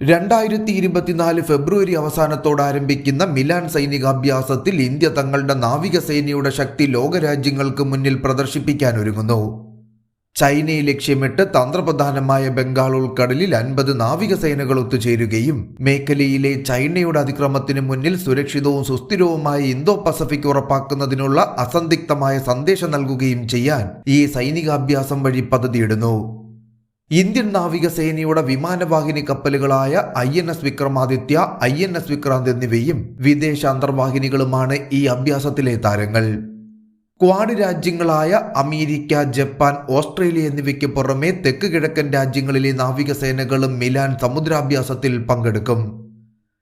രണ്ടായിരത്തി ഇരുപത്തിനാല് ഫെബ്രുവരി അവസാനത്തോടെ ആരംഭിക്കുന്ന മിലാൻ സൈനികാഭ്യാസത്തിൽ ഇന്ത്യ തങ്ങളുടെ നാവികസേനയുടെ ശക്തി ലോകരാജ്യങ്ങൾക്ക് മുന്നിൽ പ്രദർശിപ്പിക്കാൻ ഒരുങ്ങുന്നു. ചൈനയെ ലക്ഷ്യമിട്ട് തന്ത്രപ്രധാനമായ ബംഗാൾ ഉൾക്കടലിൽ അൻപത് നാവികസേനകൾ ഒത്തുചേരുകയും മേഖലയിലെ ചൈനയുടെ അതിക്രമത്തിന് മുന്നിൽ സുരക്ഷിതവും സുസ്ഥിരവുമായ ഇന്തോ പസഫിക് ഉറപ്പാക്കുന്നതിനുള്ള അസന്ധിഗ്ധമായ സന്ദേശം നൽകുകയും ചെയ്യാൻ ഈ സൈനികാഭ്യാസം വഴി പദ്ധതിയിടുന്നു. ഇന്ത്യൻ നാവികസേനയുടെ വിമാനവാഹിനി കപ്പലുകളായ I N S Vikramaditya I N S Vikrant എന്നിവയും വിദേശ അന്തർവാഹിനികളുമാണ് ഈ അഭ്യാസത്തിലെ താരങ്ങൾ. ക്വാഡ് രാജ്യങ്ങളായ അമേരിക്ക ജപ്പാൻ ഓസ്ട്രേലിയ എന്നിവയ്ക്ക് പുറമെ തെക്ക് കിഴക്കൻ രാജ്യങ്ങളിലെ നാവികസേനകളും മിലാൻ സമുദ്രാഭ്യാസത്തിൽ പങ്കെടുക്കും.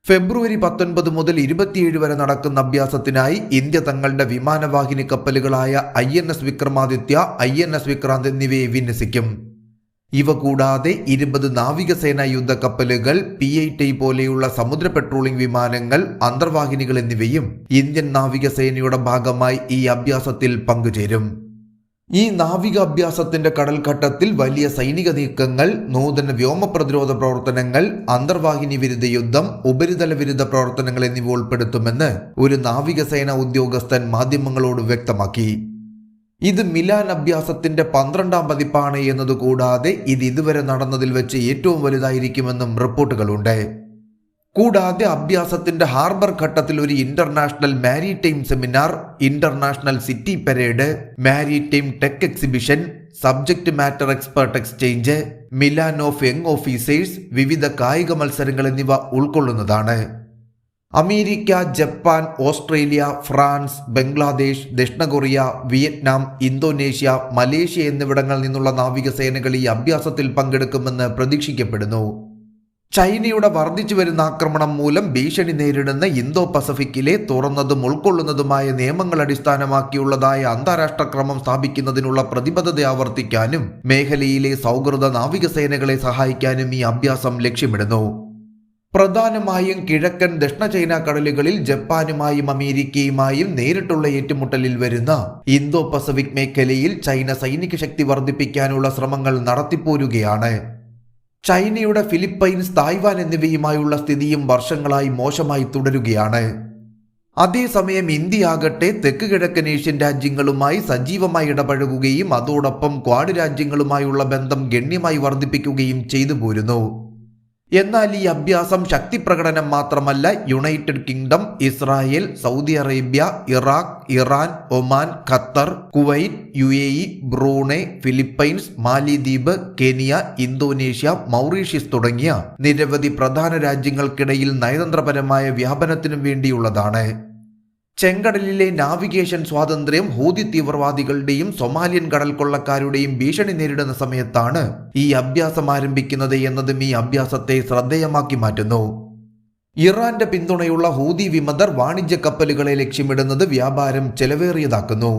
ഫെബ്രുവരി പത്തൊൻപത് മുതൽ ഇരുപത്തിയേഴ് വരെ നടക്കുന്ന അഭ്യാസത്തിനായി ഇന്ത്യ തങ്ങളുടെ വിമാനവാഹിനി കപ്പലുകളായ I N S Vikramaditya I N S Vikrant എന്നിവയെ വിന്യസിക്കും. ഇവ കൂടാതെ ഇരുപത് നാവികസേന യുദ്ധക്കപ്പലുകൾ പി ഐ ടി പോലെയുള്ള സമുദ്ര പെട്രോളിംഗ് വിമാനങ്ങൾ അന്തർവാഹിനികൾ എന്നിവയും ഇന്ത്യൻ നാവികസേനയുടെ ഭാഗമായി ഈ അഭ്യാസത്തിൽ പങ്കുചേരും. ഈ നാവിക അഭ്യാസത്തിന്റെ കടൽഘട്ടത്തിൽ വലിയ സൈനിക നീക്കങ്ങൾ നൂതന വ്യോമ പ്രതിരോധ പ്രവർത്തനങ്ങൾ അന്തർവാഹിനി വിരുദ്ധ യുദ്ധം ഉപരിതല വിരുദ്ധ പ്രവർത്തനങ്ങൾ എന്നിവ ഉൾപ്പെടുത്തുമെന്ന് ഒരു നാവികസേന ഉദ്യോഗസ്ഥൻ മാധ്യമങ്ങളോട് വ്യക്തമാക്കി. ഇത് മിലാൻ അഭ്യാസത്തിന്റെ പന്ത്രണ്ടാം പതിപ്പാണ് എന്നതുകൂടാതെ ഇത് ഇതുവരെ നടന്നതിൽ വെച്ച് ഏറ്റവും വലുതായിരിക്കുമെന്നും റിപ്പോർട്ടുകളുണ്ട്. കൂടാതെ അഭ്യാസത്തിന്റെ ഹാർബർ ഘട്ടത്തിൽ ഒരു international maritime seminar international city parade maritime tech exhibition subject matter expert exchange Milan of young officers വിവിധ കായിക മത്സരങ്ങൾ എന്നിവ ഉൾക്കൊള്ളുന്നതാണ്. America Japan Australia France Bangladesh ദക്ഷിണ കൊറിയ വിയറ്റ്നാം ഇന്തോനേഷ്യ മലേഷ്യ എന്നിവിടങ്ങളിൽ നിന്നുള്ള നാവികസേനകൾ ഈ അഭ്യാസത്തിൽ പങ്കെടുക്കുമെന്ന് പ്രതീക്ഷിക്കപ്പെടുന്നു. ചൈനയുടെ വർദ്ധിച്ചു വരുന്ന ആക്രമണം മൂലം ഭീഷണി നേരിടുന്ന ഇന്തോ പസഫിക്കിലെ തുറന്നതും ഉൾക്കൊള്ളുന്നതുമായ നിയമങ്ങൾ അടിസ്ഥാനമാക്കിയുള്ളതായ അന്താരാഷ്ട്ര ക്രമം സ്ഥാപിക്കുന്നതിനുള്ള പ്രതിബദ്ധത ആവർത്തിക്കാനും മേഖലയിലെ സൗഹൃദ നാവികസേനകളെ സഹായിക്കാനും ഈ അഭ്യാസം ലക്ഷ്യമിടുന്നു. പ്രധാനമായും കിഴക്കൻ ദക്ഷിണ ചൈന കടലുകളിൽ ജപ്പാനുമായും അമേരിക്കയുമായും നേരിട്ടുള്ള ഏറ്റുമുട്ടലിൽ വരുന്ന ഇന്തോ പസഫിക് മേഖലയിൽ ചൈന സൈനിക ശക്തി വർദ്ധിപ്പിക്കാനുള്ള ശ്രമങ്ങൾ നടത്തിപ്പോരുകയാണ്. ചൈനയുടെ ഫിലിപ്പൈൻസ് തായ്വാൻ എന്നിവയുമായുള്ള സ്ഥിതിയും വർഷങ്ങളായി മോശമായി തുടരുകയാണ്. അതേസമയം ഇന്ത്യ ആകട്ടെ തെക്ക് കിഴക്കൻ ഏഷ്യൻ രാജ്യങ്ങളുമായി സജീവമായി ഇടപഴകുകയും അതോടൊപ്പം ക്വാഡ് രാജ്യങ്ങളുമായുള്ള ബന്ധം ഗണ്യമായി വർദ്ധിപ്പിക്കുകയും ചെയ്തു പോരുന്നു എന്നാൽ ഈ അഭ്യാസം ശക്തി പ്രകടനം മാത്രമല്ല United Kingdom Israel Saudi Arabia Iraq Iran Oman Qatar Kuwait U A E Brunei Philippines Maldives Kenya Indonesia Mauritius തുടങ്ങിയ നിരവധി പ്രധാന രാജ്യങ്ങൾക്കിടയിൽ നയതന്ത്രപരമായ വ്യാപനത്തിനും വേണ്ടിയുള്ളതാണ്. ചെങ്കടലിലെ നാവിഗേഷൻ സ്വാതന്ത്ര്യം ഹൂതി തീവ്രവാദികളുടെയും സൊമാലിയൻ കടൽ കൊള്ളക്കാരുടെയും ഭീഷണി നേരിടുന്ന സമയത്താണ് ഈ അഭ്യാസം ആരംഭിക്കുന്നത് എന്നതും ഈ അഭ്യാസത്തെ ശ്രദ്ധേയമാക്കി മാറ്റുന്നു. ഇറാന്റെ പിന്തുണയുള്ള ഹൂതി വിമതർ വാണിജ്യ കപ്പലുകളെ ലക്ഷ്യമിടുന്നത് വ്യാപാരം ചെലവേറിയതാക്കുന്നു.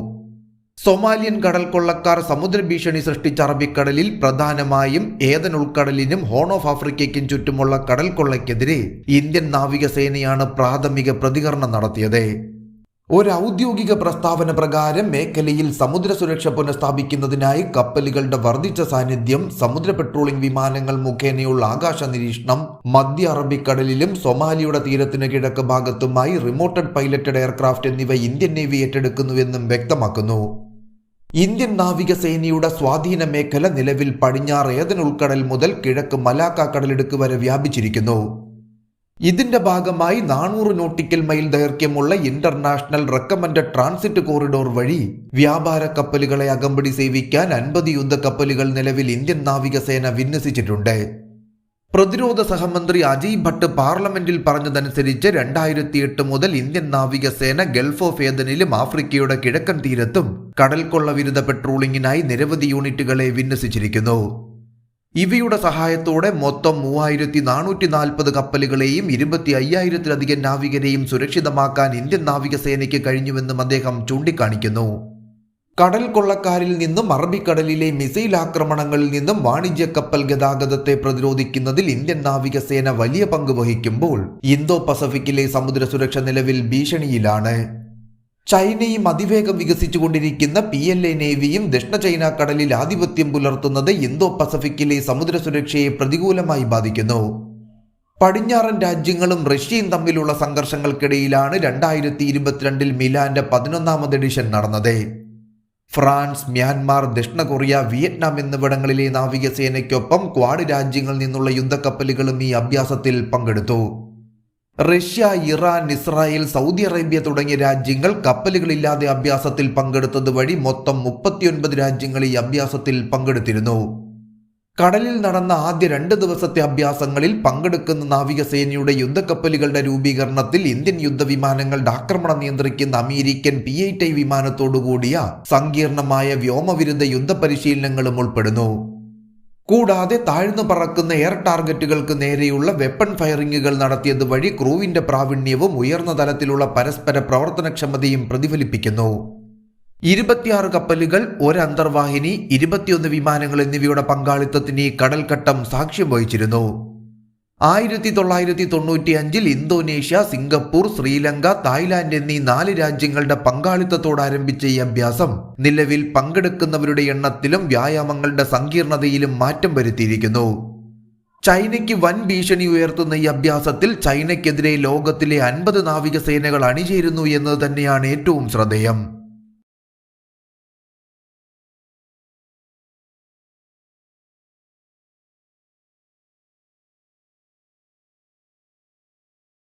സൊമാലിയൻ കടൽ കൊള്ളക്കാർ സമുദ്ര ഭീഷണി സൃഷ്ടിച്ച അറബിക്കടലിൽ പ്രധാനമായും ഏതൻ ഉൾക്കടലിനും ഹോൺ ഓഫ് ആഫ്രിക്കയ്ക്കും ചുറ്റുമുള്ള കടൽ കൊള്ളയ്ക്കെതിരെ ഇന്ത്യൻ നാവികസേനയാണ് പ്രാഥമിക പ്രതികരണം നടത്തിയത്. ഒരു ഔദ്യോഗിക പ്രസ്താവന പ്രകാരം മേഖലയിൽ സമുദ്ര സുരക്ഷ പുനഃസ്ഥാപിക്കുന്നതിനായി കപ്പലുകളുടെ വർദ്ധിച്ച സാന്നിധ്യം സമുദ്ര പെട്രോളിംഗ് വിമാനങ്ങൾ മുഖേനയുള്ള ആകാശ നിരീക്ഷണം മധ്യ അറബിക്കടലിലും സൊമാലിയുടെ തീരത്തിന് കിഴക്ക് ഭാഗത്തുമായി റിമോട്ടഡ് പൈലറ്റഡ് എയർക്രാഫ്റ്റ് എന്നിവ ഇന്ത്യൻ നേവി ഏറ്റെടുക്കുന്നുവെന്നും വ്യക്തമാക്കുന്നു. ഇന്ത്യൻ നാവികസേനയുടെ സ്വാധീന മേഖല നിലവിൽ പടിഞ്ഞാറ് ഏതൻ ഉൾക്കടൽ മുതൽ കിഴക്ക് മലാക്ക കടലിടുക്ക് വരെ വ്യാപിച്ചിരിക്കുന്നു. ഇതിന്റെ ഭാഗമായി നാനൂറ് നോട്ടിക്കൽ മൈൽ ദൈർഘ്യമുള്ള ഇന്റർനാഷണൽ റെക്കമെൻഡ് ട്രാൻസിറ്റ് കോറിഡോർ വഴി വ്യാപാര കപ്പലുകളെ അകമ്പടി സേവിക്കാൻ അൻപത് യുദ്ധ കപ്പലുകൾ നിലവിൽ ഇന്ത്യൻ നാവികസേന വിന്യസിച്ചിട്ടുണ്ട്. പ്രതിരോധ സഹമന്ത്രി അജയ് ഭട്ട് പാർലമെന്റിൽ പറഞ്ഞതനുസരിച്ച് രണ്ടായിരത്തി എട്ട് മുതൽ ഇന്ത്യൻ നാവികസേന ഗൾഫ് ഓഫ് ഏതനിലും ആഫ്രിക്കയുടെ കിഴക്കൻ തീരത്തും കടൽക്കൊള്ള വിരുദ്ധ പെട്രോളിംഗിനായി നിരവധി യൂണിറ്റുകളെ വിന്യസിച്ചിരിക്കുന്നു. ഇവയുടെ സഹായത്തോടെ മൊത്തം മൂവായിരത്തി നാനൂറ്റി നാൽപ്പത് കപ്പലുകളെയും ഇരുപത്തി അയ്യായിരത്തിലധികം നാവികരെയും സുരക്ഷിതമാക്കാൻ ഇന്ത്യൻ നാവികസേനയ്ക്ക് കഴിഞ്ഞുവെന്നും അദ്ദേഹം ചൂണ്ടിക്കാണിക്കുന്നു. കടൽ കൊള്ളക്കാരിൽ നിന്നും അറബിക്കടലിലെ മിസൈൽ ആക്രമണങ്ങളിൽ നിന്നും വാണിജ്യ കപ്പൽ ഗതാഗതത്തെ പ്രതിരോധിക്കുന്നതിൽ ഇന്ത്യൻ നാവികസേന വലിയ പങ്ക് വഹിക്കുമ്പോൾ ഇന്തോ പസഫിക്കിലെ സമുദ്ര സുരക്ഷ നിലവിൽ ഭീഷണിയിലാണ്. ചൈനയും അതിവേഗം വികസിച്ചുകൊണ്ടിരിക്കുന്ന പി എൽ എ നേവിയും ദക്ഷിണ ചൈന കടലിൽ ആധിപത്യം പുലർത്തുന്നത് ഇന്തോ പസഫിക്കിലെ സമുദ്ര സുരക്ഷയെ പ്രതികൂലമായി ബാധിക്കുന്നു. പടിഞ്ഞാറൻ രാജ്യങ്ങളും റഷ്യയും തമ്മിലുള്ള സംഘർഷങ്ങൾക്കിടയിലാണ് രണ്ടായിരത്തി ഇരുപത്തിരണ്ടിൽ മിലാന്റെ പതിനൊന്നാമത് എഡിഷൻ നടന്നത്. ഫ്രാൻസ് മ്യാൻമാർ ദക്ഷിണ കൊറിയ വിയറ്റ്നാം എന്നിവിടങ്ങളിലെ നാവികസേനയ്ക്കൊപ്പം ക്വാഡ് രാജ്യങ്ങളിൽ നിന്നുള്ള യുദ്ധക്കപ്പലുകളും ഈ അഭ്യാസത്തിൽ പങ്കെടുത്തു. Russia Iran Israel Saudi Arabia തുടങ്ങിയ രാജ്യങ്ങൾ കപ്പലുകളില്ലാതെ അഭ്യാസത്തിൽ പങ്കെടുത്തത് വഴി മൊത്തം മുപ്പത്തിയൊൻപത് രാജ്യങ്ങൾ ഈ അഭ്യാസത്തിൽ പങ്കെടുത്തിരുന്നു. കടലിൽ നടന്ന ആദ്യ രണ്ട് ദിവസത്തെ അഭ്യാസങ്ങളിൽ പങ്കെടുക്കുന്ന നാവികസേനയുടെ യുദ്ധക്കപ്പലുകളുടെ രൂപീകരണത്തിൽ ഇന്ത്യൻ യുദ്ധവിമാനങ്ങളുടെ ആക്രമണം നിയന്ത്രിക്കുന്ന അമേരിക്കൻ പി ഐ ടൈ വിമാനത്തോടുകൂടിയ സങ്കീർണമായ വ്യോമവിരുദ്ധ യുദ്ധ പരിശീലനങ്ങളും ഉൾപ്പെടുന്നു. കൂടാതെ താഴ്ന്നു പറക്കുന്ന എയർ ടാർഗറ്റുകൾക്ക് നേരെയുള്ള വെപ്പൺ ഫയറിംഗുകൾ നടത്തിയത് വഴി ക്രൂവിന്റെ പ്രാവീണ്യവും ഉയർന്ന തലത്തിലുള്ള പരസ്പര പ്രവർത്തനക്ഷമതയും പ്രതിഫലിപ്പിക്കുന്നു. ഇരുപത്തിയാറ് കപ്പലുകൾ ഒരു അന്തർവാഹിനി ഇരുപത്തിയൊന്ന് വിമാനങ്ങൾ എന്നിവയുടെ പങ്കാളിത്തത്തിന് ഈ കടൽക്കട്ടം സാക്ഷ്യം വഹിച്ചിരുന്നു. ആയിരത്തി തൊള്ളായിരത്തി തൊണ്ണൂറ്റി അഞ്ചിൽ ഇന്തോനേഷ്യ സിംഗപ്പൂർ ശ്രീലങ്ക തായ്ലാന്റ് എന്നീ നാല് രാജ്യങ്ങളുടെ പങ്കാളിത്തത്തോടാരംഭിച്ച ഈ അഭ്യാസം നിലവിൽ പങ്കെടുക്കുന്നവരുടെ എണ്ണത്തിലും വ്യായാമങ്ങളുടെ സങ്കീർണതയിലും മാറ്റം വരുത്തിയിരിക്കുന്നു. ചൈനയ്ക്ക് വൻ ഭീഷണി ഉയർത്തുന്ന ഈ അഭ്യാസത്തിൽ ചൈനയ്ക്കെതിരെ ലോകത്തിലെ അൻപത് നാവികസേനകൾ അണിചേരുന്നു എന്നത് തന്നെയാണ് ഏറ്റവും ശ്രദ്ധേയം.